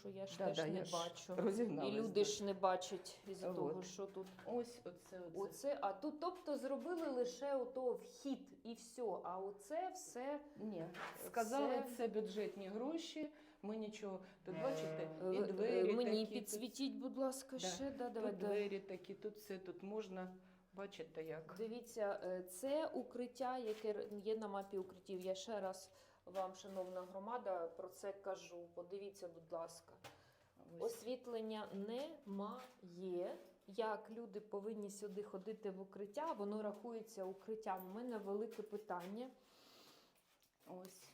що я ж Да, теж да, не я ж бачу. розігналась, І люди ж не бачать із-за От. того, що тут. Ось оце, оце. Оце, а тут, тобто, зробили лише ото вхід і все. А оце все. Ні, сказали, Це- це... бюджетні гроші. Ми нічого. Тут бачите, Е, і е, двері Мені такі, підсвітіть, будь ласка, Да. ще. Да, тут, давай, тут да. двері такі, тут все, тут можна. Бачите, як. Дивіться, е, це укриття, яке р- є на мапі укриттів. Я ще раз вам, шановна громада, про це кажу. Подивіться, будь ласка. Освітлення немає. Як люди повинні сюди ходити в укриття, воно рахується укриттям. У мене велике питання. Ось.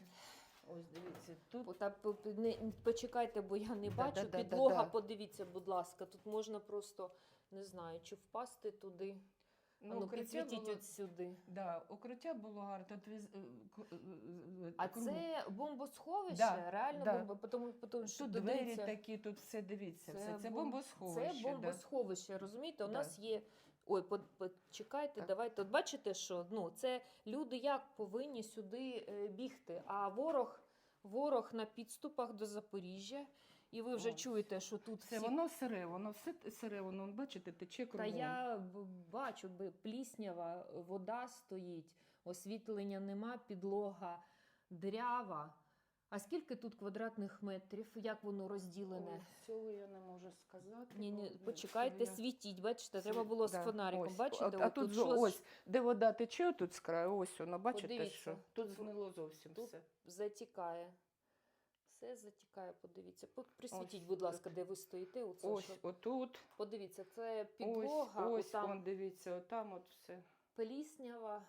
Ось, дивіться, тут та не, почекайте, бо я не Да, бачу. да, да, да, Підлога, да. подивіться, будь ласка. Тут можна просто не знаю, чи впасти туди. Ну, укриття було- от сюди. Да, укриття було гарне. Тут віз... е, е, е, А це бомбосховище, Да, реально да. бомба, тому, тому що тут двері дивіться, такі, тут все дивіться. Це все. Це бом- бомбосховище. Це бомбосховище, розумієте? У Да. нас є. Ой, по- почекайте, Так. давайте. От бачите, що ну, це люди як повинні сюди бігти. А ворог, ворог на підступах до Запоріжжя. І ви вже Ось. чуєте, що тут Це всі воно сире, воно все сире, воно, бачите, тече Та я бачу, пліснява, вода стоїть, освітлення нема, підлога дрява. А скільки тут квадратних метрів? Як воно розділене? Ой, Цього я не можу сказати. Ні, ні, почекайте, я- світіть. Бачите, треба було з фонариком. ось. Бачите, а, а тут, щось- ось, де вода тече, тут з краю, ось воно, бачите, Подивіться, що тут тут- згнило зовсім тут все. затікає. Все затікає, подивіться. Присвітіть, Ось будь ласка, де ви стоїте. Оце, Ось, що- отут, Подивіться, це підлога, ось, ось, отам он, дивіться, отам от все. пліснява.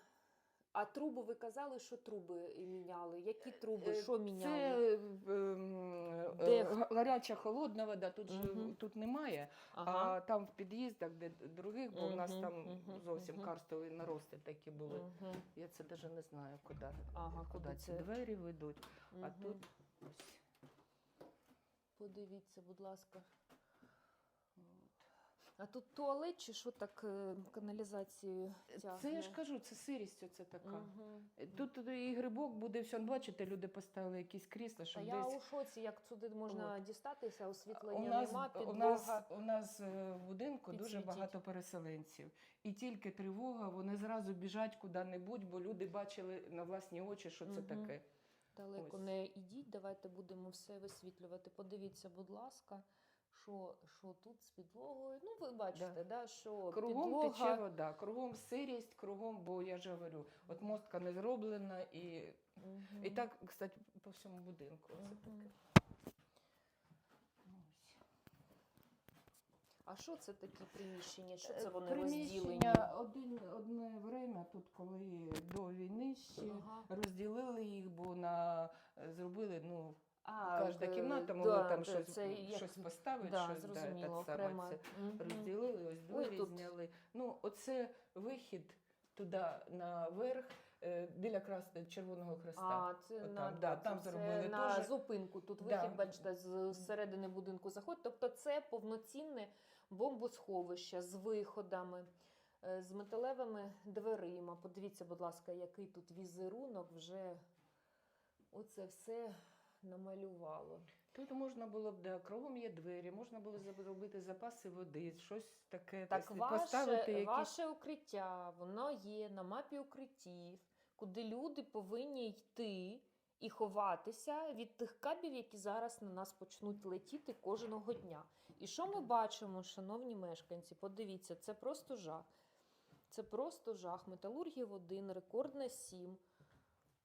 А труби, ви казали, що труби міняли? Які труби? Е, Що міняли? Це ем, Де? е, гаряча, холодна вода, тут, же, Мгм. тут немає, Ага. а там в під'їздах, де других, бо в нас там мгм, зовсім мгм. карстові нарости такі були. Мгм. Я це навіть не знаю, куди, Ага, куди куди ці двері ведуть. А тут ось. Подивіться, будь ласка. А тут туалет чи що так е, каналізацію тягне? Це я ж кажу, це сирість оце така. Е, Тут і грибок буде, все. Бачите, люди поставили якісь крісла, Та щоб я десь. у шоці, як сюди можна дістатися, освітлення У нас, нема, у, нас, у нас е, в будинку дуже багато переселенців. І тільки тривога, вони зразу біжать куди-небудь, бо люди бачили на власні очі, що це Мгм. таке. Далеко ось. не ідіть, давайте будемо все висвітлювати. Подивіться, будь ласка, що, що тут з підлогою. Ну, ви бачите, да. що Кругом підлога... тече вода, кругом сирість, кругом, бо я ж говорю, от мостка не зроблена, і, угу. і так, кстати, по всьому будинку. Це Мгм. таке. А що це такі приміщення? Що Е, це вони розділені? Приміщення один, одне время, тут коли до війни ще Ага. розділили їх, бо на зробили, ну, А, кожна е, кімната могла да, там да, щось, це як- щось поставити, Да, щось зрозуміло, да, так окремо. це Мгм. розділили, ось двері тут- зняли. Ну, оце вихід туди наверх, е, біля крас... Червоного Хреста. А, це От на, да, це там зробили на зупинку. Тут Да. вихід, бачите, з середини будинку заходить. Тобто це повноцінне бомбосховище з виходами, е, з металевими дверима. Подивіться, будь ласка, який тут візерунок вже оце все намалювало. Тут можна було б, да, кругом є двері, можна було зробити запаси води, щось таке, Так, тобто ваше, поставити якісь... ваше укриття, воно є на мапі укриттів, куди люди повинні йти і ховатися від тих кабів, які зараз на нас почнуть летіти кожного дня. І що ми бачимо, шановні мешканці? Подивіться, це просто жах. Це просто жах. Металургів 1, рекордне 7.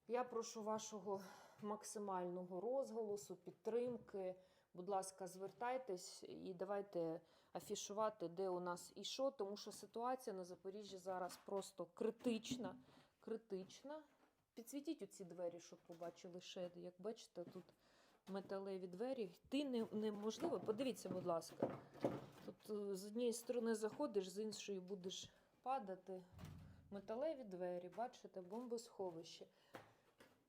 Я прошу вашого максимального розголосу, підтримки. Будь ласка, звертайтесь і давайте афішувати, де у нас і що, тому що ситуація на Запоріжжі зараз просто критична. критична. Підсвітіть оці двері, щоб побачили ще. Як бачите, тут металеві двері. Йти не, неможливо. Подивіться, будь ласка. Тут е, з однієї сторони заходиш, з іншої будеш падати. Металеві двері, бачите, бомбосховище.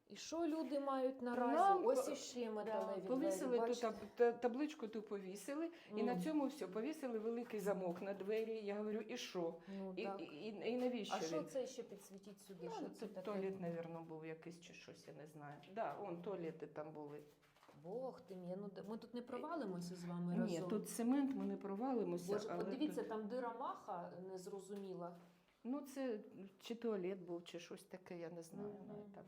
І що люди мають наразі? Нам, Ось іще Да, металеві повісили двері. ту таб- табличку, ту повісили, і на цьому все. Повісили великий замок на двері. Я говорю, і що? Ну, І, і, і, і навіщо А що це ще підсвітіть сюди? Ну, що це таке? туалет, мабуть, був якийсь чи щось, я не знаю. Да, он туалети там були. Бог ти мій, ну ми тут не провалимося з вами Ні, разом. тут цемент, ми не провалимося. Боже, але подивіться, тут- там дира маха незрозуміла. Ну, це чи туалет був, чи щось таке, я не знаю. Навіть так.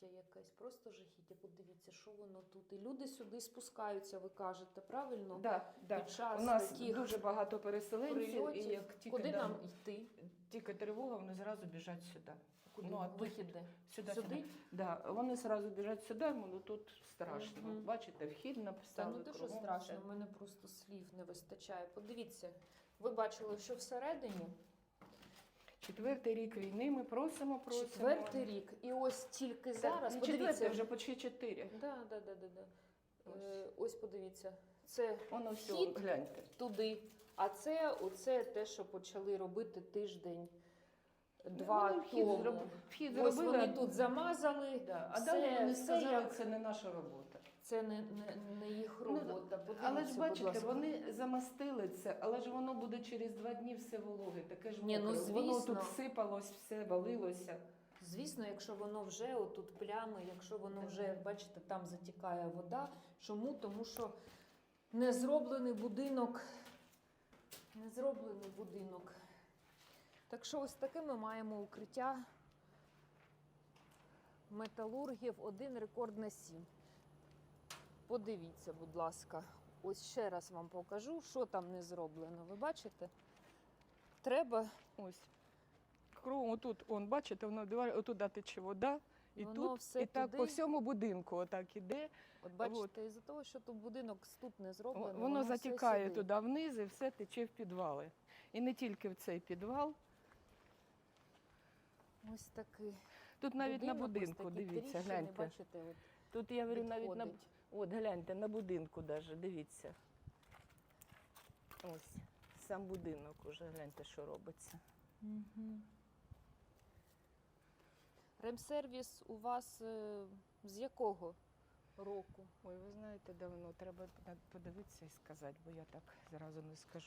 Жахіття якесь, просто жахіття. Подивіться, що воно тут. І люди сюди спускаються, ви кажете, правильно? Да, да. Під час У нас таких дуже багато переселенців, і як тільки, Куди да, нам йти? тільки тривога, вони зразу біжать сюди. Куди? Ну, а тут- Вихід де? Сюди, Сюди? сюди. Да, вони зразу біжать сюди, ну тут страшно. Мгм. Бачите, вхід Та написали. ну те, що страшно, в мене просто слів не вистачає. Подивіться, ви бачили, що всередині Четвертий рік війни ми просимо, просимо. четвертий рік, і ось тільки зараз. не Подивіться, четвертий, вже почти чотири. Да, да, да, да, да. Ось. Е, ось подивіться, це Воно все, Вхід. гляньте. туди. А це оце те, що почали робити тиждень, два Вони вхід тому. зроб- Вхід Ось зробили, вони тут замазали. Да. А все- далі вони все сказали, як- це не наша робота. Це не, не, не їх Ну, робота. Подивіться, Але ж бачите, вони замастили це, але ж воно буде через два дні все вологе, таке ж Ні, ну, мокре. Воно звісно. тут сипалось, все валилося. Звісно, якщо воно вже отут плями, якщо воно Так. вже, бачите, там затікає вода. Чому? Тому що не зроблений будинок, не зроблений будинок. Так що ось таке ми маємо укриття металургів один рекорд на сім. Подивіться, будь ласка. Ось ще раз вам покажу, що там не зроблено. Ви бачите? Треба Ось. Кругом отут, он, бачите, воно дивар- отуда тече вода, і Воно тут, все і так туди. по всьому будинку отак іде. От бачите, із-за того, що тут будинок тут не зроблений, Воно все затікає сюди. туди вниз і все тече в підвали. І не тільки в цей підвал. Ось такий. Тут навіть на будинку, дивіться, гляньте. Бачите, от Тут я говорю навіть на відходить. От, гляньте, на будинку навіть, дивіться. Ось, сам будинок уже, гляньте, що робиться. Ремсервіс у вас е, з якого року? Ой, ви знаєте, давно треба подивитися і сказати, бо я так зразу не скажу.